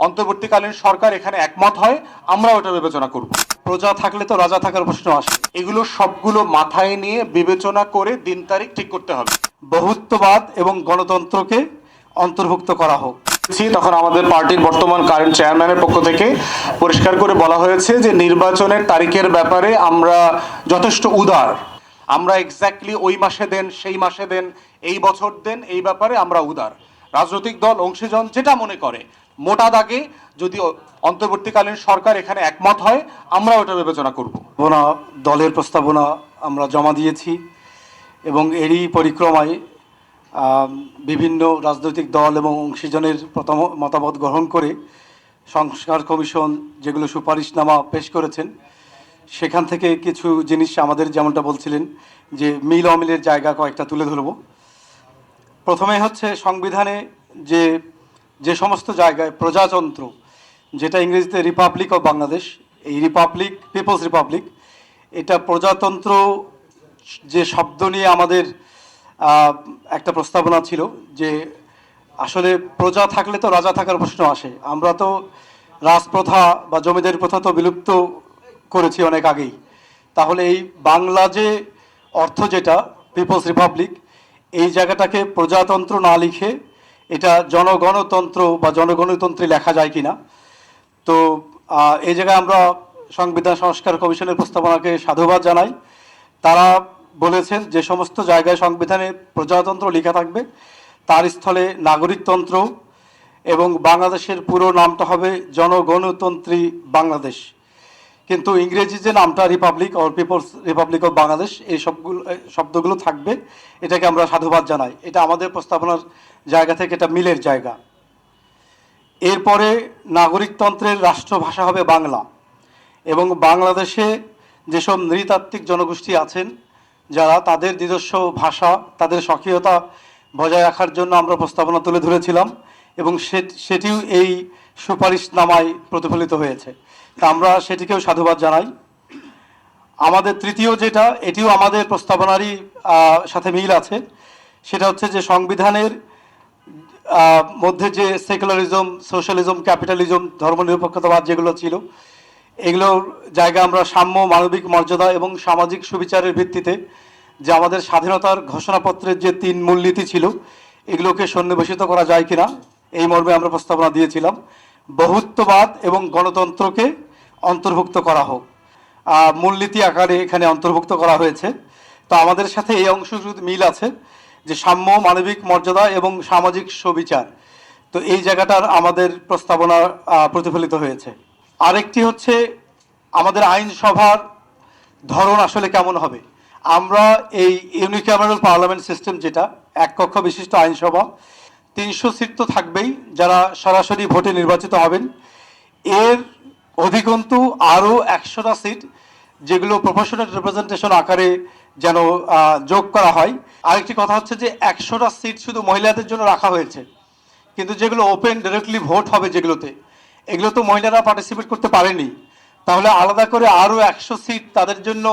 অন্তর্বর্তীকালীন সরকার এখানে একমত হয় আমরা ওটা বিবেচনা করব। প্রজা থাকলে তো রাজা থাকার প্রশ্ন আসে। এগুলো সবগুলো মাথায় নিয়ে বিবেচনা করে দিন তারিখ ঠিক করতে হবে। বহুত্ববাদ এবং গণতন্ত্রকে অন্তর্ভুক্ত করা হোক। তখন আমাদের পার্টির বর্তমান কারেন্ট চেয়ারম্যানের পক্ষ থেকে পরিষ্কার করে বলা হয়েছে যে নির্বাচনের তারিখের ব্যাপারে আমরা যথেষ্ট উদার। আমরা এক্স্যাক্টলি ওই মাসে দেন, সেই মাসে দেন, এই বছর দেন, এই ব্যাপারে আমরা উদার। রাজনৈতিক দল অংশীজন যেটা মনে করে মোটা দাগে যদি অন্তর্বর্তীকালীন সরকার এখানে একমত হয় আমরা ওটা বিবেচনা করব। প্রস্তাবনা দলের প্রস্তাবনা আমরা জমা দিয়েছি এবং এরই পরিক্রমায় বিভিন্ন রাজনৈতিক দল এবং অংশীজনের প্রথম মতামত গ্রহণ করে সংস্কার কমিশন যেগুলো সুপারিশনামা পেশ করেছেন, সেখান থেকে কিছু জিনিস আমাদের যেমনটা বলছিলেন যে মিল অমিলের জায়গা কয়েকটা তুলে ধরব। প্রথমে হচ্ছে সংবিধানে যে যে সমস্ত জায়গায় প্রজাতন্ত্র, যেটা ইংরেজিতে রিপাবলিক অফ বাংলাদেশ এই রিপাবলিক পিপলস রিপাবলিক এটা প্রজাতন্ত্র যে শব্দ নিয়ে আমাদের একটা প্রস্তাবনা ছিল যে আসলে প্রজা থাকলে তো রাজা থাকার প্রশ্ন আসে। আমরা তো রাজপ্রথা বা জমিদারি প্রথা তো বিলুপ্ত করেছি অনেক আগেই। তাহলে এই বাংলা যে অর্থ যেটা পিপলস রিপাবলিক এই জায়গাটাকে প্রজাতন্ত্র না লিখে এটা জনগণতন্ত্র বা জনগণতন্ত্রে লেখা যায় কি না তো এই জায়গায় আমরা সংবিধান সংস্কার কমিশনের প্রস্তাবনাকে সাধুবাদ জানাই। তারা বলেছেন যে সমস্ত জায়গায় সংবিধানে প্রজাতন্ত্র লেখা থাকবে। তার স্থলে নাগরিকতন্ত্র এবং বাংলাদেশের পুরো নামটা হবে জনগণতন্ত্রী বাংলাদেশ। কিন্তু ইংরেজি যে নামটা republic or people's republic of Bangladesh এই সবগুলো শব্দগুলো থাকবে, এটাকে আমরা সাধুবাদ জানাই। এটা আমাদের প্রস্তাবনার জায়গা থেকে এটা মিলের জায়গা। এরপরে নাগরিকতন্ত্রের রাষ্ট্রভাষা হবে বাংলা। এবং বাংলাদেশে যেসব নৃতাত্ত্বিক জনগোষ্ঠী আছেন, যারা তাদের নিজস্ব ভাষা, তাদের স্বকীয়তা বজায় রাখার জন্য আমরা প্রস্তাবনা তুলে ধরেছিলাম এবং সেটিও এই সুপারিশনামায় প্রতিফলিত হয়েছে। তা আমরা সেটিকেও সাধুবাদ জানাই। আমাদের তৃতীয় যেটা, এটিও আমাদের প্রস্তাবনারই সাথে মিল আছে। সেটা হচ্ছে যে সংবিধানের মধ্যে যে সেকুলারিজম, সোশ্যালিজম, ক্যাপিটালিজম, ধর্মনিরপেক্ষতাবাদ যেগুলো ছিল, এগুলোর জায়গা আমরা সাম্য, মানবিক মর্যাদা এবং সামাজিক সুবিচারের ভিত্তিতে যে আমাদের স্বাধীনতার ঘোষণাপত্রের যে তিন মূলনীতি ছিল, এগুলোকে সন্নিবেশিত করা যায় কিনা, এই মর্মে আমরা প্রস্তাবনা দিয়েছিলাম। বহুত্ববাদ এবং গণতন্ত্রকে অন্তর্ভুক্ত করা হোক। মূলনীতি আকারে এখানে অন্তর্ভুক্ত করা হয়েছে। তো আমাদের সাথে এই অংশ মিল আছে যে সাম্য, মানবিক মর্যাদা এবং সামাজিক সুবিচার। তো এই জায়গাটার আমাদের প্রস্তাবনা প্রতিফলিত হয়েছে। আরেকটি হচ্ছে আমাদের আইনসভার ধরন আসলে কেমন হবে? আমরা এই ইউনিক্যামারাল পার্লামেন্ট সিস্টেম যেটা, এক কক্ষ বিশিষ্ট আইনসভা, তিনশো সিট তো থাকবেই, যারা সরাসরি ভোটে নির্বাচিত হবেন। এর অধিকন্তু আরও একশোটা সিট যেগুলো প্রফেশনাল রিপ্রেজেন্টেশন আকারে যেন যোগ করা হয়। আরেকটি কথা হচ্ছে যে একশোটা সিট শুধু মহিলাদের জন্য রাখা হয়েছে, কিন্তু যেগুলো ওপেন ডাইরেক্টলি ভোট হবে যেগুলোতে, এগুলো তো মহিলারা পার্টিসিপেট করতে পারেনি। তাহলে আলাদা করে আরও একশো সিট তাদের জন্য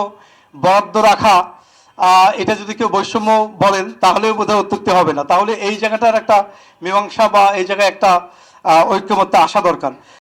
বরাদ্দ রাখা এটা যদি কেউ বৈষম্য বলেন, তাহলেও বোধহয় অত্যুক্তি হবে না। তাহলে এই জায়গাটার একটা মীমাংসা বা এই জায়গায় একটা ঐক্যমত্যে আসা দরকার।